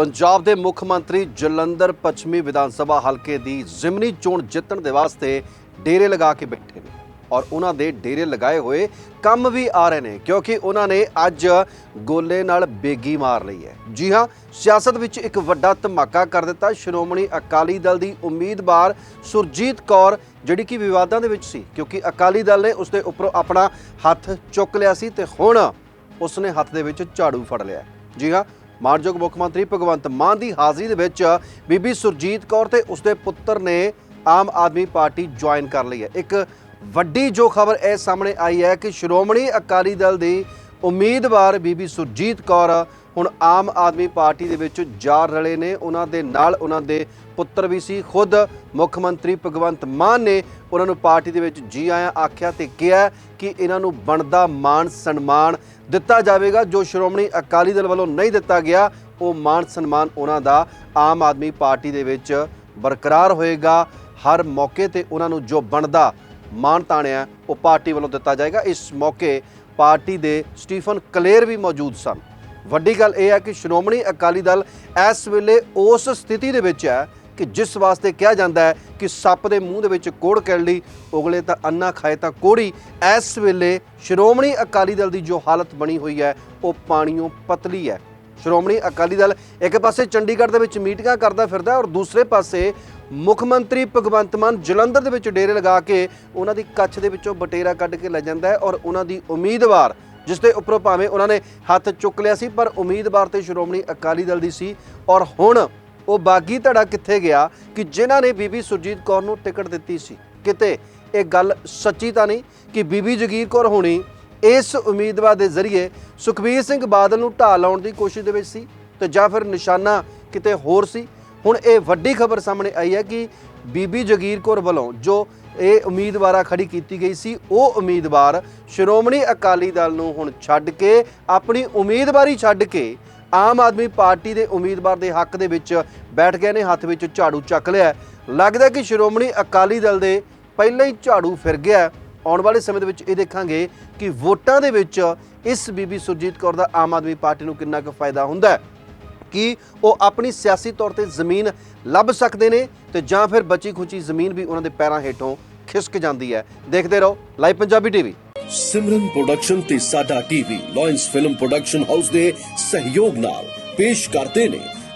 ਪੰਜਾਬ ਦੇ ਮੁੱਖ ਮੰਤਰੀ ਜਲੰਧਰ ਪੱਛਮੀ ਵਿਧਾਨ ਸਭਾ ਹਲਕੇ ਦੀ ਜ਼ਿਮਨੀ ਚੋਣ ਜਿੱਤਣ ਦੇ ਵਾਸਤੇ ਡੇਰੇ ਲਗਾ ਕੇ ਬੈਠੇ ਨੇ ਔਰ ਉਹਨਾਂ ਦੇ ਡੇਰੇ ਲਗਾਏ ਹੋਏ ਕੰਮ ਵੀ ਆ ਰਹੇ ਨੇ, ਕਿਉਂਕਿ ਉਹਨਾਂ ਨੇ ਅੱਜ ਗੋਲੇ ਨਾਲ ਬੇਗੀ ਮਾਰ ਲਈ ਹੈ। ਜੀ ਹਾਂ, ਸਿਆਸਤ ਵਿੱਚ ਇੱਕ ਵੱਡਾ ਧਮਾਕਾ ਕਰ ਦਿੱਤਾ ਸ਼੍ਰੋਮਣੀ ਅਕਾਲੀ ਦਲ ਦੀ ਉਮੀਦਵਾਰ ਸੁਰਜੀਤ ਕੌਰ, ਜਿਹੜੀ ਕਿ ਵਿਵਾਦਾਂ ਦੇ ਵਿੱਚ ਸੀ, ਕਿਉਂਕਿ ਅਕਾਲੀ ਦਲ ਨੇ ਉਸ ਦੇ ਉੱਪਰੋਂ ਆਪਣਾ ਹੱਥ ਚੁੱਕ ਲਿਆ ਸੀ ਤੇ ਹੁਣ ਉਸਨੇ ਹੱਥ ਦੇ ਵਿੱਚ ਝਾੜੂ ਫੜ ਲਿਆ ਜੀ ਹਾਂ ਮਾਨਯੋਗ ਮੁੱਖ ਮੰਤਰੀ ਭਗਵੰਤ ਮਾਨ ਦੀ ਹਾਜ਼ਰੀ ਦੇ ਵਿੱਚ ਬੀਬੀ ਸੁਰਜੀਤ ਕੌਰ ਤੇ ਉਸਦੇ ਪੁੱਤਰ ਨੇ ਆਮ ਆਦਮੀ ਪਾਰਟੀ ਜੁਆਇਨ ਕਰ ਲਈ ਹੈ। ਇੱਕ ਵੱਡੀ ਜੋ ਖਬਰ ਇਹ ਸਾਹਮਣੇ ਆਈ ਹੈ ਕਿ ਸ਼੍ਰੋਮਣੀ ਅਕਾਲੀ ਦਲ ਦੀ ਉਮੀਦਵਾਰ ਬੀਬੀ ਸੁਰਜੀਤ ਕੌਰ ਹੁਣ ਆਮ ਆਦਮੀ ਪਾਰਟੀ ਦੇ ਵਿੱਚ ਜਾ ਰਲੇ ਨੇ। ਉਹਨਾਂ ਦੇ ਨਾਲ ਉਹਨਾਂ ਦੇ ਪੁੱਤਰ ਵੀ ਸੀ। ਖੁਦ ਮੁੱਖ ਮੰਤਰੀ ਭਗਵੰਤ ਮਾਨ ਨੇ ਉਹਨਾਂ ਨੂੰ ਪਾਰਟੀ ਦੇ ਵਿੱਚ ਜੀ ਆਇਆਂ ਆਖਿਆ ਤੇ ਕਿਹਾ ਕਿ ਇਹਨਾਂ ਨੂੰ ਬਣਦਾ ਮਾਣ ਸਨਮਾਨ ਦਿੱਤਾ ਜਾਵੇਗਾ। ਜੋ ਸ਼੍ਰੋਮਣੀ ਅਕਾਲੀ ਦਲ ਵੱਲੋਂ ਨਹੀਂ ਦਿੱਤਾ ਗਿਆ, ਉਹ ਮਾਣ ਸਨਮਾਨ ਉਹਨਾਂ ਦਾ ਆਮ ਆਦਮੀ ਪਾਰਟੀ ਦੇ ਵਿੱਚ ਬਰਕਰਾਰ ਹੋਏਗਾ। ਹਰ ਮੌਕੇ ਤੇ ਉਹਨਾਂ ਨੂੰ ਜੋ ਬਣਦਾ ਮਾਣ ਤਾਣਿਆ, ਉਹ ਪਾਰਟੀ ਵੱਲੋਂ ਦਿੱਤਾ ਜਾਏਗਾ। ਇਸ ਮੌਕੇ ਪਾਰਟੀ ਦੇ ਸਟੀਫਨ ਕਲੇਰ ਵੀ ਮੌਜੂਦ ਸਨ। ਵੱਡੀ ਗੱਲ ਇਹ ਹੈ ਕਿ ਸ਼੍ਰੋਮਣੀ ਅਕਾਲੀ ਦਲ ਇਸ ਵੇਲੇ ਉਸ ਸਥਿਤੀ ਦੇ ਵਿੱਚ ਹੈ ਕਿ ਜਿਸ ਵਾਸਤੇ ਕਿਹਾ ਜਾਂਦਾ ਹੈ ਕਿ ਸੱਪ ਦੇ ਮੂੰਹ ਦੇ ਵਿੱਚ ਕੋੜ ਕਰ ਲਈ ਉਗਲੇ ਤਾਂ ਅੰਨਾ ਖਾਏ ਤਾਂ ਕੋੜੀ, ਇਸ ਵੇਲੇ ਸ਼੍ਰੋਮਣੀ ਅਕਾਲੀ ਦਲ ਦੀ ਜੋ ਹਾਲਤ ਬਣੀ ਹੋਈ ਹੈ, ਉਹ ਪਾਣੀਓਂ ਪਤਲੀ ਹੈ। ਸ਼੍ਰੋਮਣੀ ਅਕਾਲੀ ਦਲ ਇੱਕ ਪਾਸੇ ਚੰਡੀਗੜ੍ਹ ਦੇ ਵਿੱਚ ਮੀਟਿੰਗਾਂ ਕਰਦਾ ਫਿਰਦਾ ਔਰ ਦੂਸਰੇ ਪਾਸੇ ਮੁੱਖ ਮੰਤਰੀ ਭਗਵੰਤ ਮਾਨ ਜਲੰਧਰ ਦੇ ਵਿੱਚ ਡੇਰੇ ਲਗਾ ਕੇ ਉਹਨਾਂ ਦੀ ਕੱਛ ਦੇ ਵਿੱਚੋਂ ਬਟੇਰਾ ਕੱਢ ਕੇ ਲੈ ਜਾਂਦਾ ਹੈ ਔਰ ਉਹਨਾਂ ਦੀ ਉਮੀਦਵਾਰ ਜਿਸ ਦੇ ਉੱਪਰੋਂ ਭਾਵੇਂ ਉਹਨਾਂ ਨੇ ਹੱਥ ਚੁੱਕ ਲਿਆ ਸੀ, ਪਰ ਉਮੀਦਵਾਰ ਤੇ ਸ਼੍ਰੋਮਣੀ ਅਕਾਲੀ ਦਲ ਦੀ ਸੀ। ਔਰ ਹੁਣ ਉਹ ਬਾਗੀ ਧੜਾ ਕਿੱਥੇ ਗਿਆ ਕਿ ਜਿਨ੍ਹਾਂ ਨੇ ਬੀਬੀ ਸੁਰਜੀਤ ਕੌਰ ਨੂੰ ਟਿਕਟ ਦਿੱਤੀ ਸੀ? ਕਿਤੇ ਇਹ ਗੱਲ ਸੱਚੀ ਤਾਂ ਨਹੀਂ ਕਿ ਬੀਬੀ ਜਗੀਰ ਕੌਰ ਹੋਣੀ ਇਸ ਉਮੀਦਵਾਰ ਦੇ ਜ਼ਰੀਏ ਸੁਖਬੀਰ ਸਿੰਘ ਬਾਦਲ ਨੂੰ ਢਾਹ ਲਾਉਣ ਦੀ ਕੋਸ਼ਿਸ਼ ਦੇ ਵਿੱਚ ਸੀ ਤੇ ਜਾਂ ਫਿਰ ਨਿਸ਼ਾਨਾ ਕਿਤੇ ਹੋਰ ਸੀ? ਹੁਣ ਇਹ ਵੱਡੀ ਖਬਰ ਸਾਹਮਣੇ ਆਈ ਹੈ ਕਿ ਬੀਬੀ ਜਗੀਰ ਕੌਰ ਵੱਲੋਂ ਜੋ ਇਹ ਉਮੀਦਵਾਰਾ ਖੜੀ ਕੀਤੀ ਗਈ ਸੀ। ਉਹ ਉਮੀਦਵਾਰ ਸ਼੍ਰੋਮਣੀ ਅਕਾਲੀ ਦਲ ਨੂੰ ਹੁਣ ਛੱਡ ਕੇ, ਆਪਣੀ ਉਮੀਦਵਾਰੀ ਛੱਡ ਕੇ ਆਮ ਆਦਮੀ ਪਾਰਟੀ ਦੇ ਉਮੀਦਵਾਰ ਦੇ ਹੱਕ ਦੇ ਵਿੱਚ ਬੈਠ ਗਏ ਨੇ, ਹੱਥ ਵਿੱਚ ਝਾੜੂ ਚੱਕ ਲਿਆ ਲੱਗਦਾ ਕਿ ਸ਼੍ਰੋਮਣੀ ਅਕਾਲੀ ਦਲ ਦੇ ਪਹਿਲਾਂ ਹੀ ਝਾੜੂ ਫਿਰ ਗਿਆ ਆਉਣ ਵਾਲੇ ਸਮੇਂ ਦੇ ਵਿੱਚ ਇਹ ਦੇਖਾਂਗੇ ਕਿ ਵੋਟਾਂ ਦੇ ਵਿੱਚ ਇਸ ਬੀਬੀ ਸੁਰਜੀਤ ਕੌਰ ਦਾ ਆਮ ਆਦਮੀ ਪਾਰਟੀ ਨੂੰ ਕਿੰਨਾ ਕੁ ਫਾਇਦਾ ਹੁੰਦਾ ਹੈ। ਕਿ ਉਹ ਆਪਣੀ ਸਿਆਸੀ ਤੌਰ ਤੇ ਜ਼ਮੀਨ ਲੱਭ ਸਕਦੇ ਨੇ ਤੇ ਜਾਂ ਫਿਰ ਬਚੀ ਖੁਚੀ ਜ਼ਮੀਨ ਵੀ ਉਹਨਾਂ ਦੇ ਪੈਰਾਂ ਹੇਠੋਂ ਖਿਸਕ ਜਾਂਦੀ ਹੈ। ਦੇਖਦੇ ਰਹੋ, live Punjabi TV. Simran production ਤੇ ਸਾਡਾ TV lions film production house ਦੇ ਸਹਿਯੋਗ ਨਾਲ ਪੇਸ਼ ਕਰਦੇ ਨੇ